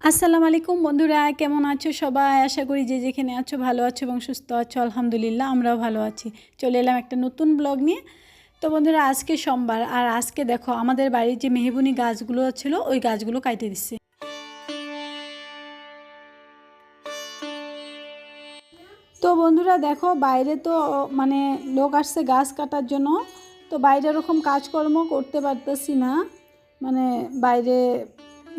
আসসালামু আলাইকুম বন্ধুরা, কেমন আছো সবাই? আশা করি যে যেখানে আছো ভালো আছো এবং সুস্থ আছো, আলহামদুলিল্লাহ আমরাও ভালো আছি। চলে এলাম একটা নতুন ব্লগ নিয়ে। তো বন্ধুরা, আজকে সোমবার, আর আজকে দেখো আমাদের বাড়ির যে মেহবুনি গাছগুলো ছিল, ওই গাছগুলো কাটে দিচ্ছে তো বন্ধুরা, দেখো বাইরে তো মানে লোক আসছে গাছ কাটার জন্য। তো বাইরে ওরকম কাজকর্ম করতে পারতেছি না। মানে বাইরে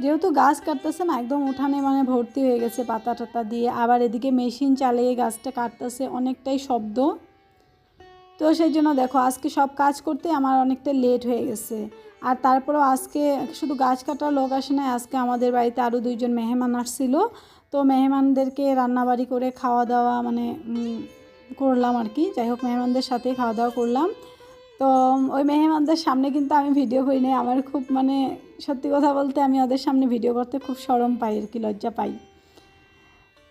যেহেতু গাছ কাটতেছে না, একদম উঠানে মানে ভর্তি হয়ে গেছে পাতা টাতা দিয়ে। আবার এদিকে মেশিন চালিয়ে গাছটা কাটতেছে, অনেকটাই শব্দ। তো সেই জন্য দেখো, আজকে সব কাজ করতে আমার অনেকটা লেট হয়ে গেছে। আর তারপরেও আজকে শুধু গাছ কাটার লোক আসে না আজকে আমাদের বাড়িতে আরও দুইজন মেহমান আসছিল। তো মেহমানদেরকে রান্নাবাড়ি করে খাওয়া দাওয়া মানে করলাম আর কি। যাই হোক, মেহমানদের সাথে খাওয়া দাওয়া করলাম। তো ওই মেহমানদের সামনে কিন্তু আমি ভিডিও করি নাই। আমার খুব মানে সত্যি কথা বলতে আমি ওদের সামনে ভিডিও করতে খুব সরম পাই আর কি, লজ্জা পাই।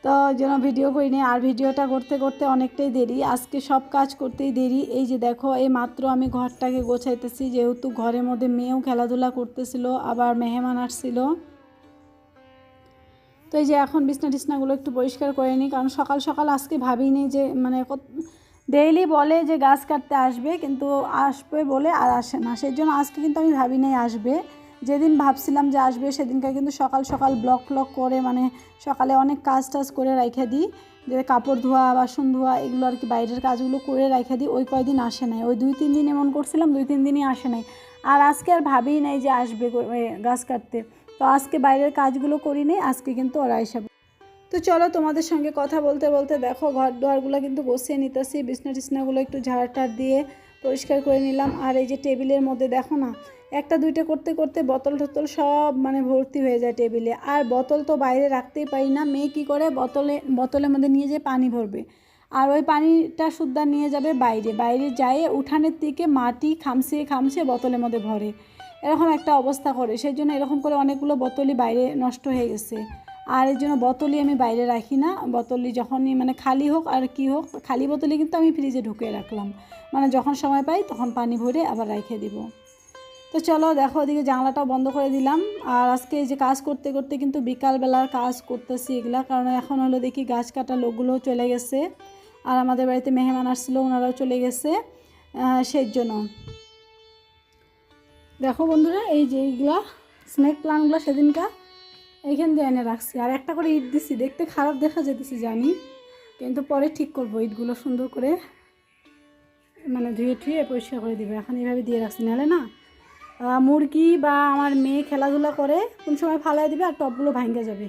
তো যেন ভিডিও করিনি আর ভিডিওটা করতে করতে অনেকটাই দেরি। আজকে সব কাজ করতেই দেরি। এই যে দেখো, এই মাত্র আমি ঘরটাকে গোছাইতেছি। যেহেতু ঘরের মধ্যে মেয়েও খেলাধুলা করতেছিল, আবার মেহমান আসছিল। তো এই যে এখন বিছনা টিছনাগুলো একটু পরিষ্কার করে নিই। কারণ সকাল সকাল আজকে ভাবিনি যে মানে ডেইলি বলে যে গাছ কাটতে আসবে, কিন্তু আসবে বলে আর আসে না। সেই জন্য আজকে কিন্তু আমি ভাবি নাই আসবে। যেদিন ভাবছিলাম যে আসবে, সেদিনকে কিন্তু সকাল সকাল ব্লক ফ্লক করে মানে সকালে অনেক কাজ টাজ করে রাইখে দিই। যে কাপড় ধোয়া, বাসন ধোয়া, এগুলো আর কি বাইরের কাজগুলো করে রাইখে দিই। ওই কয়দিন আসে নাই। ওই দুই তিন দিন এমন করছিলাম, দুই তিন দিনই আসে নাই। আর আজকে আর ভাবিই নাই যে আসবে গাছ কাটতে। তো আজকে বাইরের কাজগুলো করি নি আজকে কিন্তু ওরা এসে তো চলো তোমাদের সঙ্গে কথা বলতে বলতে দেখো ঘর দুয়ারগুলো কিন্তু বসিয়ে নিতেছি, বিছনা টিছনাগুলো একটু ঝাড় টাড় দিয়ে পরিষ্কার করে নিলাম। আর এই যে টেবিলের মধ্যে দেখো না, একটা দুইটা করতে করতে বোতল টোতল সব মানে ভর্তি হয়ে যায় টেবিলে। আর বোতল তো বাইরে রাখতেই পারি না, মেয়ে কী করে বোতলে, বোতলের মধ্যে নিয়ে যেয়ে পানি ভরবে। আর ওই পানিটা শুদ্ধা নিয়ে যাবে বাইরে বাইরে যায় উঠানের দিকে মাটি খামছিয়ে খামছিয়ে বোতলের মধ্যে ভরে। এরকম একটা অবস্থা করে, সেই জন্য এরকম করে অনেকগুলো বোতলই বাইরে নষ্ট হয়ে গেছে। আর এর জন্য বোতলই আমি বাইরে রাখি না। বোতলই যখনই মানে খালি হোক আর কি হোক, খালি বোতলই কিন্তু আমি ফ্রিজে ঢুকিয়ে রাখলাম। মানে যখন সময় পাই তখন পানি ভরে আবার রেখে দিব। তো চলো দেখো ওদিকে জানলাটাও বন্ধ করে দিলাম। আর আজকে এই যে কাজ করতে করতে কিন্তু বিকালবেলার কাজ করতেছি এগুলা। কারণ এখন হলো দেখি গাছ কাটা লোকগুলোও চলে গেছে। আর আমাদের বাড়িতে মেহমান আসছিল, ওনারাও চলে গেছে সেই জন্য। দেখো বন্ধুরা, এই যে এইগুলা স্নেক প্লান্টগুলো সেদিনকা এইখান দিয়ে এনে রাখছি। আর একটা করে ইট দিছি, দেখতে খারাপ দেখা যেতেছি জানি। কিন্তু পরে ঠিক করব ইটগুলো সুন্দর করে মানে ধুয়ে ধুয়ে পরিষ্কার করে দিবে। এখন এইভাবে দিয়ে রাখছি, নাহলে না মুরগি বা আমার মেয়ে খেলাধুলা করে, কোন সময় ফালাই দিবে আর টপগুলো ভাঙ্গে যাবে।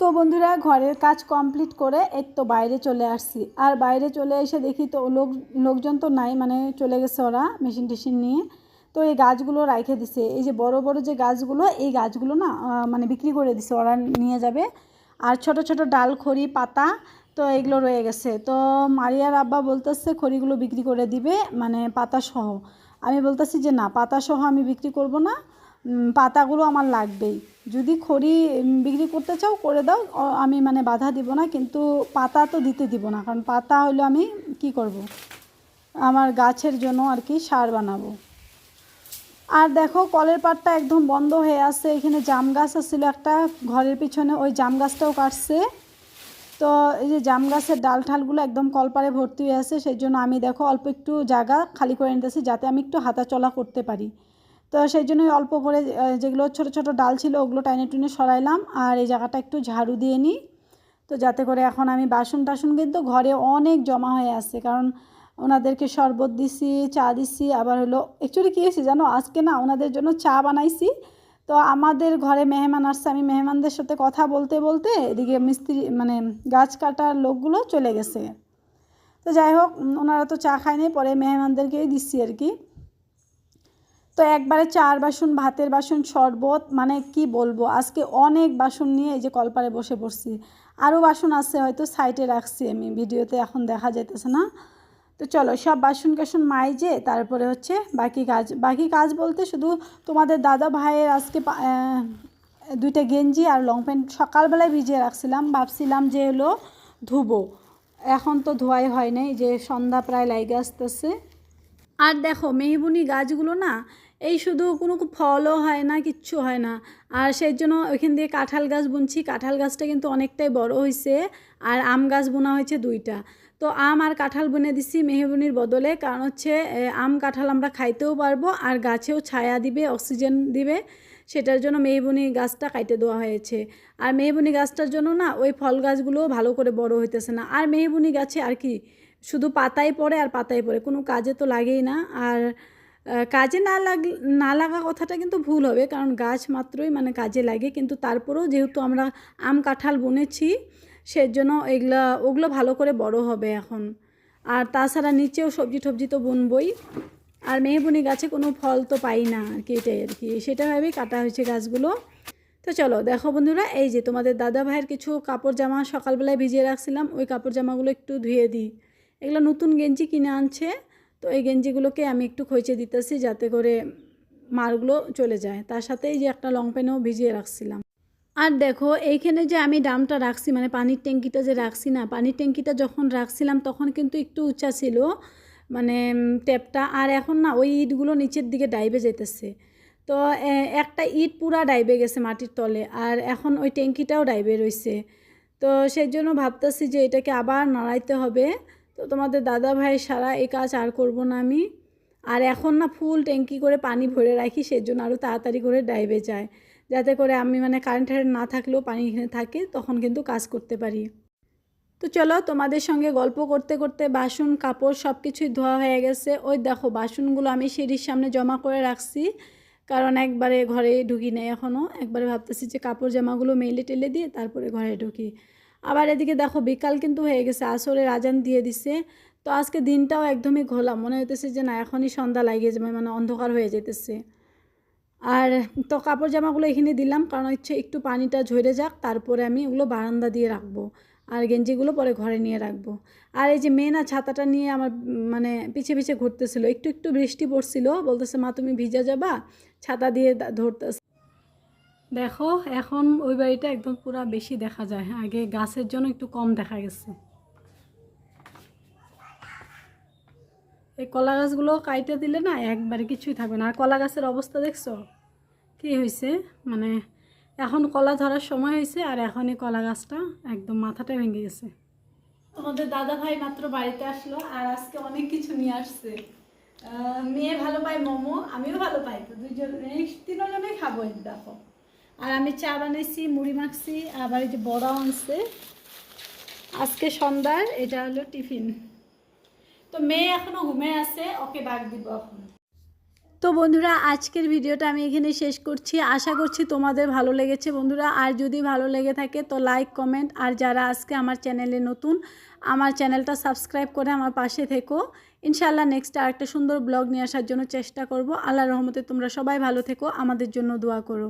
তো বন্ধুরা, ঘরের কাজ কমপ্লিট করে এই তো বাইরে চলে আসছি। আর বাইরে চলে এসে দেখি তো লোক, লোকজন তো নাই মানে চলে গেছে ওরা মেশিন টেশিন নিয়ে। তো এই গাছগুলো রাইখে দিছে। এই যে বড় বড় যে গাছগুলো, এই গাছগুলো না মানে বিক্রি করে দিছে। ওরা নিয়ে যাবে। আর ছোট ছোট ডাল, খড়ি, পাতা, তো এগুলো রয়ে গেছে। তো মারিয়ার আব্বা বলতেছে, খড়িগুলো বিক্রি করে দিবে মানে পাতা সহ। আমি বলতেছি যে, না, পাতা সহ আমি বিক্রি করব না। পাতাগুলো আমার লাগবেই। যদি খড়ি বিক্রি করতে চাও, করে দাও। আমি মানে বাধা দিব না, কিন্তু পাতা তো দিতে দিব না। কারণ পাতা হলো আমি কি করব? আমার গাছের জন্য আর কি সার বানাবো। আর দেখো, কলের পাটটা একদম বন্ধ হয়ে আছে। এখানে জাম গাছ আছিল একটা, ঘরের পিছনে ওই জাম গাছটাও কাটছে। তো এই যে জাম গাছের ডাল ঠালগুলো একদম কলপারে ভর্তি হয়ে আছে, সেই জন্য আমি দেখো অল্প একটু জায়গা খালি করে নিতেছি, যাতে আমি একটু হাঁটা চলা করতে পারি। তো সেই জন্যই অল্প করে যেগুলো ছোট ছোট ডাল ছিল, ওগুলো টাইনে টুনে সরাইলাম আর এই জায়গাটা একটু ঝাড়ু দিয়ে নিই। তো যাতে করে এখন আমি বাসন টাসন কিন্তু ঘরে অনেক জমা হয়ে আছে, কারণ ওনাদেরকে শরবত দিছি, চা দিছি, আবার হলো অ্যাকচুয়ালি কী হয়েছে জানো? আজকে না ওনাদের জন্য চা বানাইছি। তো আমাদের ঘরে মেহমান আসছে, আমি মেহমানদের সাথে কথা বলতে বলতে এদিকে মিস্ত্রি মানে গাছ কাটার লোকগুলো চলে গেছে। তো যাই হোক ওনারা তো চা খায়নি পরে মেহমানদেরকেই দিচ্ছি আর কি। তো একবারে চার বাসন, ভাতের বাসন, শরবত মানে কি বলব? আজকে অনেক বাসন নিয়ে এই যে কলপারে বসে পড়ছি। আরও বাসন আছে হয়তো সাইটে রাখছি আমি, ভিডিওতে এখন দেখা যাইতেছে না। তো চলো, সব বাসন কাসন মাইজে তারপরে হচ্ছে বাকি কাজ। বাকি কাজ বলতে শুধু তোমাদের দাদা ভাইয়ের আজকে দুইটা গেঞ্জি আর লং প্যান্ট সকালবেলায় ভিজিয়ে রাখছিলাম। ভাবছিলাম যে হলো ধুবো। এখন তো ধোয়াই হয় নাই, যে সন্ধ্যা প্রায় লাইগে আসতেছে। আর দেখো, মেহবুনি গাছগুলো না, এই শুধু কোনো ফলও হয় না, কিচ্ছু হয় না। আর সেই জন্য ওইখান দিয়ে কাঁঠাল গাছ বুনছি। কাঁঠাল গাছটা কিন্তু অনেকটাই বড় হয়েছে আর আম গাছ বোনা হয়েছে দুইটা। তো আম আর কাঁঠাল বুনে দিছি মেহবুনির বদলে। কারণ হচ্ছে আম, কাঁঠাল আমরা খাইতেও পারব আর গাছেও ছায়া দিবে, অক্সিজেন দিবে। সেটার জন্য মেহবুনি গাছটা কাইটে দেওয়া হয়েছে। আর মেহবুনি গাছটার জন্য না, ওই ফল গাছগুলোও ভালো করে বড় হইতেছে না। আর মেহবুনি গাছে আর কি, শুধু পাতায় পড়ে আর পাতায় পড়ে, কোনো কাজে তো লাগেই না। আর কাজে না লাগ, না লাগা কথাটা কিন্তু ভুল হবে। কারণ গাছ মাত্রই মানে কাজে লাগে, কিন্তু তারপরেও যেহেতু আমরা আম, কাঁঠাল বুনেছি সেজন্য এগুলা, ওগুলো ভালো করে বড় হবে এখন। আর তাছাড়া নিচেও সবজি টবজি তো বুনবই। আর মেহবুনি গাছে কোনো ফল তো পাই না আর কি, এটাই আর কি। সেটা কাটা হয়েছে গাছগুলো। তো চলো, দেখো বন্ধুরা, এই যে তোমাদের দাদা ভাইয়ের কিছু কাপড় জামা সকালবেলায় ভিজিয়ে রাখছিলাম, ওই কাপড় জামাগুলো একটু ধুয়ে দিই। এগুলো নতুন গেঞ্জি কিনে আনছে, তো এই গেঞ্জিগুলোকে আমি একটু খইচে দিতেছি যাতে করে মারগুলো চলে যায়। তার সাথে এই যে একটা লং প্যান্টও ভিজিয়ে রাখছিলাম। আর দেখো, এইখানে যে আমি ডামটা রাখছি মানে পানির ট্যাঙ্কিটা যে রাখছি না, পানির ট্যাঙ্কিটা যখন রাখছিলাম তখন কিন্তু একটু উঁচা ছিল মানে ট্যাপটা। আর এখন না, ওই ইটগুলো নিচের দিকে ডাইবে যেতেছে তো একটা ইট পুরা ডাইবে গেছে মাটির তলে, আর এখন ওই ট্যাঙ্কিটাও ডাইবে রয়েছে তো সেই জন্য ভাবতেছি যে এটাকে আবার নাড়াইতে হবে। তো তোমাদের দাদা ভাই সারা এই কাজ আর করব না আমি। আর এখন না, ফুল ট্যাঙ্কি করে পানি ভরে রাখি সেজন্য আরও তাড়াতাড়ি করে ডাইবে যায়। যাতে করে আমি মানে কারেন্ট না থাকলেও পানি এখানে থাকে, তখন কিন্তু কাজ করতে পারি। তো চলো তোমাদের সঙ্গে গল্প করতে করতে বাসন, কাপড় সব কিছুই ধোয়া হয়ে গেছে। ওই দেখো বাসনগুলো আমি সিঁড়ির সামনে জমা করে রাখছি। কারণ একবারে ঘরে ঢুকি নেই এখনও একবারে ভাবতেছি যে কাপড় জামাগুলো মেলে টেলে দিয়ে তারপরে ঘরে ঢুকি। আবার এদিকে দেখো বিকাল কিন্তু হয়ে গেছে, আসরের আজান দিয়ে দিছে। তো আজকে দিনটাও একদমই ঘোলা, মনে হইতেছে যে না, এখনই সন্ধ্যা লাগিয়ে যাবে মানে অন্ধকার হয়ে যেতেছে আর তো কাপড় জামাগুলো এখানে দিলাম, কারণ হচ্ছে একটু পানিটা ঝরে যাক, তারপরে আমি ওগুলো বারান্দা দিয়ে রাখব আর গেঞ্জিগুলো পরে ঘরে নিয়ে রাখব। আর এই যে মেয়ে না ছাতাটা নিয়ে আমার মানে পিছে পিছে ঘুরতেছিল, একটু একটু বৃষ্টি পড়ছিল, বলতেছে, মা, তুমি ভিজা যাবা? ছাতা দিয়ে ধরতেছে দেখো, এখন ওই বাড়িটা একদম পুরা বেশি দেখা যায়, আগে গাছের জন্য একটু কম দেখা গেছে। এই কলা গাছগুলো কাইটে দিলে না একবারে কিছুই থাকবে না। আর কলা গাছের অবস্থা দেখছ? কি হয়েছে মানে এখন কলা ধরার সময় হয়েছে আর এখনই কলা গাছটা একদম মাথাটা ভেঙে গেছে। তোমাদের দাদা ভাই মাত্র বাড়িতে আসলো আর আজকে অনেক কিছু নিয়ে আসছে। মেয়ে ভালো পায় মোমো, আমিও ভালো পাই তো দুইজন এই তিনজনেই খাব এই দেখো। আর আমি চা বানাইছি, মুড়ি মাখছি, আবার এই যে বড়া আনছে। আজকে সন্ধ্যার, এটা হলো টিফিন। তো মেয়ে এখনও ঘুমে আছে, ওকে ডাক দিব এখন। তো বন্ধুরা, আজকের ভিডিওটা আমি এখানে শেষ করছি। আশা করছি তোমাদের ভালো লেগেছে বন্ধুরা। আর যদি ভালো লেগে থাকে, তো লাইক কমেন্ট আর যারা আজকে আমার চ্যানেলে নতুন, আমার চ্যানেলটা সাবস্ক্রাইব করে আমার পাশে থেকো। ইনশাআল্লাহ নেক্সট আরেকটা সুন্দর ব্লগ নিয়ে আসার জন্য চেষ্টা করব। আল্লাহ রহমতে তোমরা সবাই ভালো থেকো। আমাদের জন্য দোয়া করো।